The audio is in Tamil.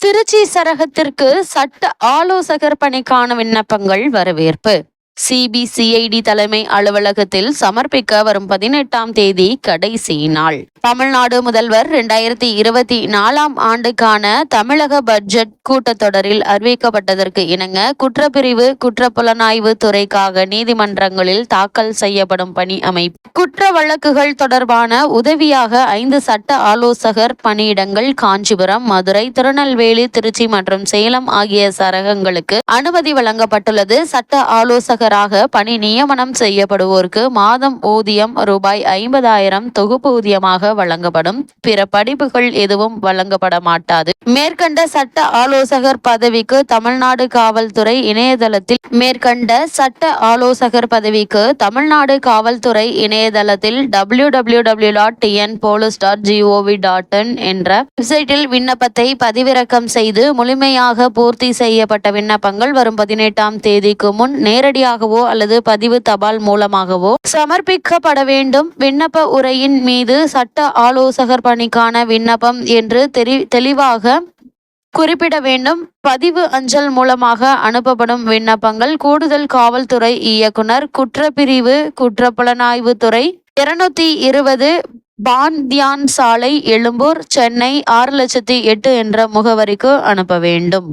திருச்சி சரகத்திற்கு சட்ட ஆலோசகர் பணிக்கான விண்ணப்பங்கள் வரவேற்பு. சிபிசிஐடி தலைமை அலுவலகத்தில் சமர்ப்பிக்க வரும் பதினெட்டாம் தேதி கடைசி நாள். தமிழ்நாடு முதல்வர் இரண்டாயிரத்தி இருபத்தி நாலாம் ஆண்டுக்கான தமிழக பட்ஜெட் கூட்டத்தொடரில் அறிவிக்கப்பட்டதற்கு இணங்க குற்றப்பிரிவு குற்றப்புலனாய்வு துறைக்காக நீதிமன்றங்களில் தாக்கல் செய்யப்படும் பணி அமைப்பு. குற்ற வழக்குகள் தொடர்பான உதவியாக ஐந்து சட்ட ஆலோசகர் பணியிடங்கள் காஞ்சிபுரம் மதுரை திருநெல்வேலி திருச்சி மற்றும் சேலம் ஆகிய சரகங்களுக்கு அனுமதி வழங்கப்பட்டுள்ளது. சட்ட ஆலோசகராக பணி நியமனம் செய்யப்படுவோருக்கு மாதம் ஊதியம் ரூபாய் ஐம்பதாயிரம் தொகுப்பு ஊதியமாக வழங்கப்படும். பிற படிப்புகள் எதுவும் வழங்கப்பட மாட்டாது. மேற்கண்ட சட்ட ஆலோசகர் பதவிக்கு தமிழ்நாடு காவல்துறை இணையதளத்தில் மேற்கண்ட சட்ட ஆலோசகர் பதவிக்கு தமிழ்நாடு காவல்துறை இணையதளத்தில் W W W dot TN police dot GOV dot in என்ற வெப்சைட்டில் விண்ணப்பத்தை பதிவிறக்கம் செய்து முழுமையாக பூர்த்தி செய்யப்பட்ட விண்ணப்பங்கள் வரும் பதினெட்டாம் தேதிக்கு முன் நேரடியாக நேரடியாகவோ அல்லது பதிவு தபால் மூலமாகவோ சமர்ப்பிக்கப்பட வேண்டும். விண்ணப்ப உரையின் மீது சட்ட ஆலோசகர் பணிக்கான விண்ணப்பம் என்று தெரி தெளிவாக குறிப்பிட வேண்டும். பதிவு அஞ்சல் மூலமாக அனுப்பப்படும் விண்ணப்பங்கள் கூடுதல் காவல்துறை இயக்குனர் குற்றப்பிரிவு குற்றப்புலனாய்வு துறை இருநூத்தி இருபது பான்தியான் சாலை எழும்பூர் சென்னை ஆறு லட்சத்தி எட்டு என்ற முகவரிக்கு அனுப்ப வேண்டும்.